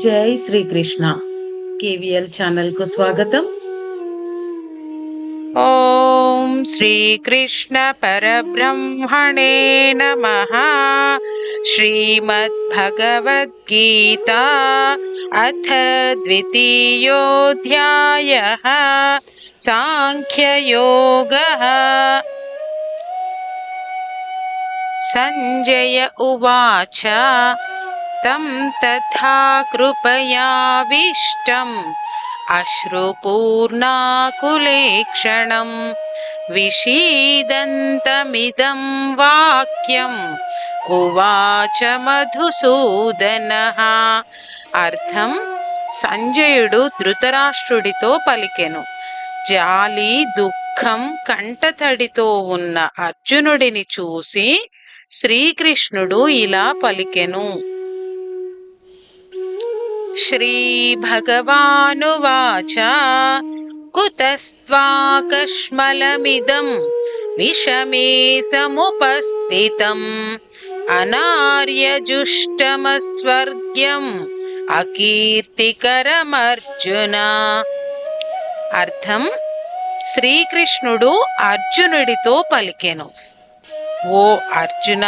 जय Shri Krishna. KVL channel को स्वागत ओम श्री कृष्ण पर ब्रह्मणे नम। भगवद् गीता अथ द्वितीयोऽध्यायः। साङ्ख्ययोगः सञ्जय उवाच। तं तथा कृपयाविष्टम् अश्रुपूर्णाकुलेक्षणं विषीदन्तमिदं वाक्यम् ఉవాచ మధుసూదనః అర్థం సంజయుడు ధృతరాష్ట్రుడితో పలికెను జాలి దుఃఖం కంటతడితో ఉన్న అర్జునుడిని చూసి శ్రీకృష్ణుడు ఇలా పలికెను श्रीभगवानुवाच कुतस्त्वाकश्मलमिदं विषमे समुपस्थितम् अनार्यजुष्टमस्वर्ग्यम् అకీర్తికరమర్జున అర్థం శ్రీకృష్ణుడు అర్జునుడితో పలికెను ఓ అర్జున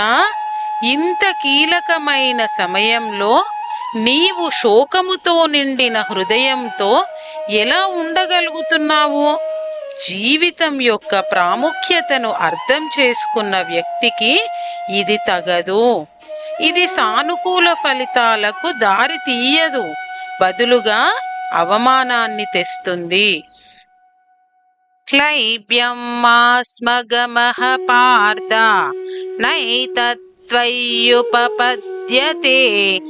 ఇంత కీలకమైన సమయంలో నీవు శోకముతో నిండిన హృదయంతో ఎలా ఉండగలుగుతున్నావు? జీవితం యొక్క ప్రాముఖ్యతను అర్థం చేసుకున్న వ్యక్తికి ఇది తగదు. ఇది సానుకూల ఫలితాలకు దారి తీయదు. బదులుగా అవమానాన్ని తెస్తుంది. క్లైబ్యం మాస్మగమః పార్థ నైతత్వయ్యుపపద్యతే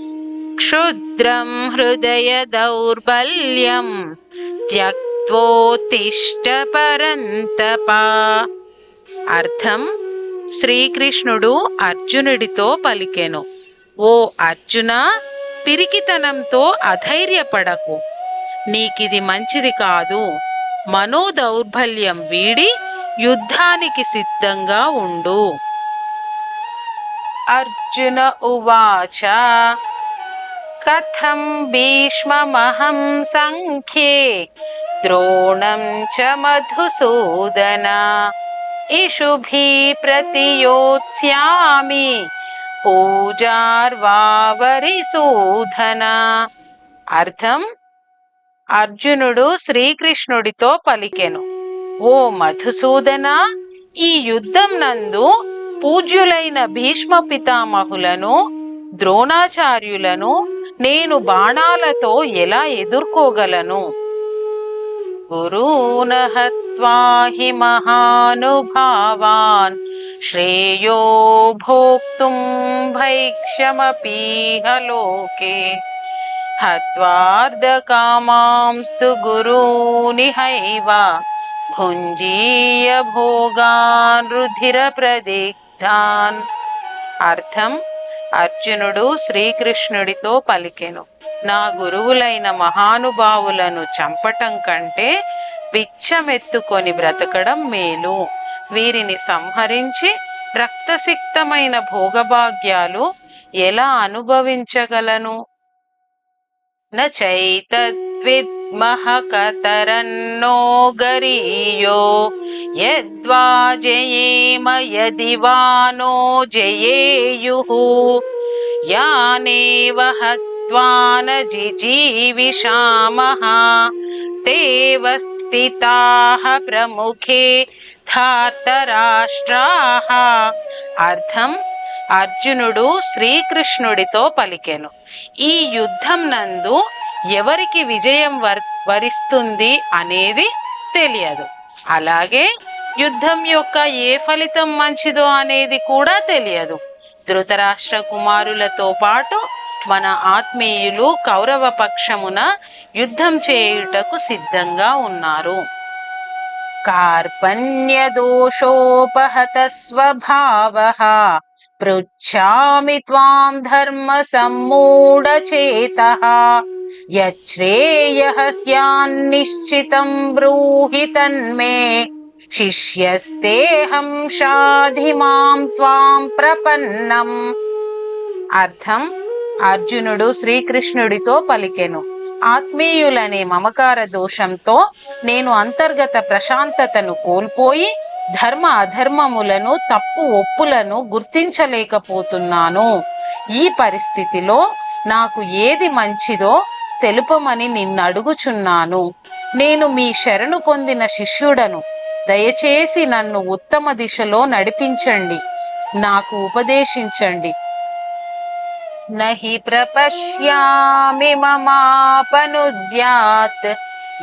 క్షుద్రం హృదయ దౌర్బల్యం త్యక్వోత్తిష్ట పరంతప అర్థం శ్రీకృష్ణుడు అర్జునుడితో పలికెను. ఓ అర్జున పిరికితనంతో అధైర్యపడకు. నీకిది మంచిది కాదు. మనోదౌర్బల్యం వీడి యుద్ధానికి సిద్ధంగా ఉండు. అర్జున ఉవాచ కథం భీష్మమహం సంఖ్యే ద్రోణం చ మధుసూదన ఇషుభి ప్రతియోత్స్యామి పూజార్వావరిసూధన అర్థం అర్జునుడు శ్రీకృష్ణుడితో పలికెను ఓ మధుసూదన ఈ యుద్ధం నందు పూజ్యులైన భీష్మ పితామహులను ద్రోణాచార్యులను నేను బాణాలతో ఎలా ఎదుర్కోగలను? గురూనహత్వాహి మహానుభావాన్ శ్రేయో భోక్తుం భైక్ష్యమపీహ లోకే. హత్వార్ధకామాంస్తు గురూనిహైవ భుంజీయ భోగాన్ రుధిర ప్రదిగ్ధాన్. అర్థం? అర్జునుడు శ్రీకృష్ణుడితో పలికెను. నా గురువులైన మహానుభావులను చంపటం కంటే పిచ్చమెత్తుకొని బ్రతకడం మేలు. వీరిని సంహరించి రక్తసిక్తమైన భోగభాగ్యాలు ఎలా అనుభవించగలను? నైతద్విద్మహ మహకతరన్నో గరీయో యద్వా జయేమ యదివానో వా నో జయేయుః జిజీవిషామః తేవ స్థితాః ప్రముఖే ధార్తరాష్ట్రాః. అర్థం అర్జునుడు శ్రీకృష్ణుడితో పలికెను. ఈ యుద్ధం నందు ఎవరికి విజయం వర్ వరిస్తుంది అనేది తెలియదు. అలాగే యుద్ధం యొక్క ఏ ఫలితం మంచిదో అనేది కూడా తెలియదు. ధృతరాష్ట్ర కుమారులతో పాటు మన ఆత్మీయులు కౌరవ పక్షమున యుద్ధం చేయుటకు సిద్ధంగా ఉన్నారు. కార్పణ్యదోషోపహత స్వభావః పృచ్ఛామి త్వాం ధర్మ సమ్మూఢచేతః యచ్రేయః స్యాన్నిశ్చితం బ్రూహి తన్మే శిష్యస్తేహం షాధి మాం త్వాం ప్రపన్నం అర్థం అర్జునుడు శ్రీకృష్ణుడితో పలికెను ఆత్మీయులనే మమకార దోషంతో నేను అంతర్గత ప్రశాంతతను కోల్పోయి ధర్మ అధర్మములను తప్పు ఒప్పులను గుర్తించలేకపోతున్నాను. ఈ పరిస్థితిలో నాకు ఏది మంచిదో తెలుపమని నిన్నడుగుచున్నాను. నేను మీ శరణు పొందిన శిష్యుడను. దయచేసి నన్ను ఉత్తమ దిశలో నడిపించండి. నాకు ఉపదేశించండి. నహి ప్రపశ్యామి మమాపనుద్యాత్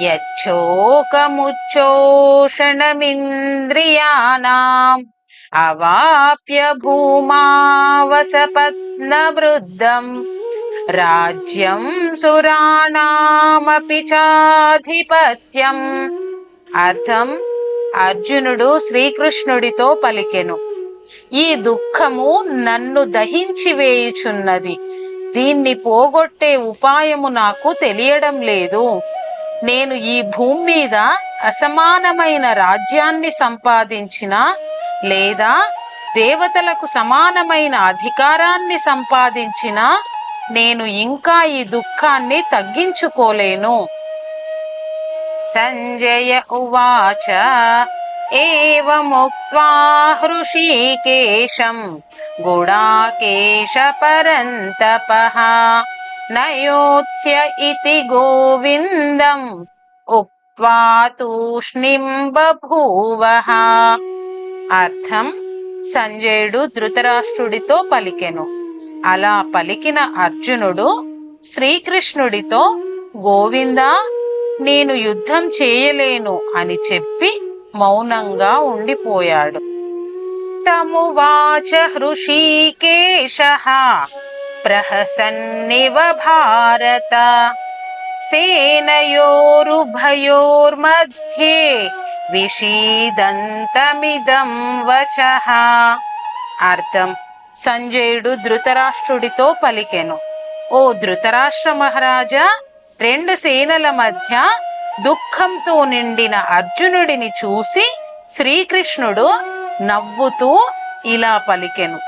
యచ్చోకముచ్చోషణమింద్రియాణం అవాప్య భూమావసపత్నవృద్ధం రాజ్యం సురాణామపి చాధిపత్యం. అర్థం? అర్జునుడు శ్రీకృష్ణుడితో పలికెను. ఈ దుఃఖము నన్ను దహించి వేయుచున్నది. దీన్ని పోగొట్టే ఉపాయము నాకు తెలియడం లేదు. నేను ఈ భూమి మీద అసమానమైన రాజ్యాన్ని సంపాదించిన లేదా దేవతలకు సమానమైన అధికారాన్ని సంపాదించిన నేను ఇంకా ఈ దుఃఖాన్ని తగ్గించుకోలేను. సంజయ ఉవాచ. ఏవముక్త్వా హృషీకేశం గుడాకేశ పరంతపః నయోత్స్య ఇతి గోవిందం ఉక్త్వా తూష్ణిం అర్థం సంజయుడు ధృతరాష్ట్రుడితో పలికెను। అలా పలికిన అర్జునుడు శ్రీకృష్ణుడితో గోవిందా నేను యుద్ధం చేయలేను అని చెప్పి మౌనంగా ఉండిపోయాడు. తమువాచ హృషీకేశ ప్రహసన్నివ భారత సేనయోరుభయోర్మధ్యే విషీదంతమిదం వచ. అర్థం. సంజయుడు ధృతరాష్ట్రుడితో పలికెను. ఓ ధృతరాష్ట్ర మహారాజా రెండు సేనల మధ్య దుఃఖంతో నిండిన అర్జునుడిని చూసి శ్రీకృష్ణుడు నవ్వుతూ ఇలా పలికెను.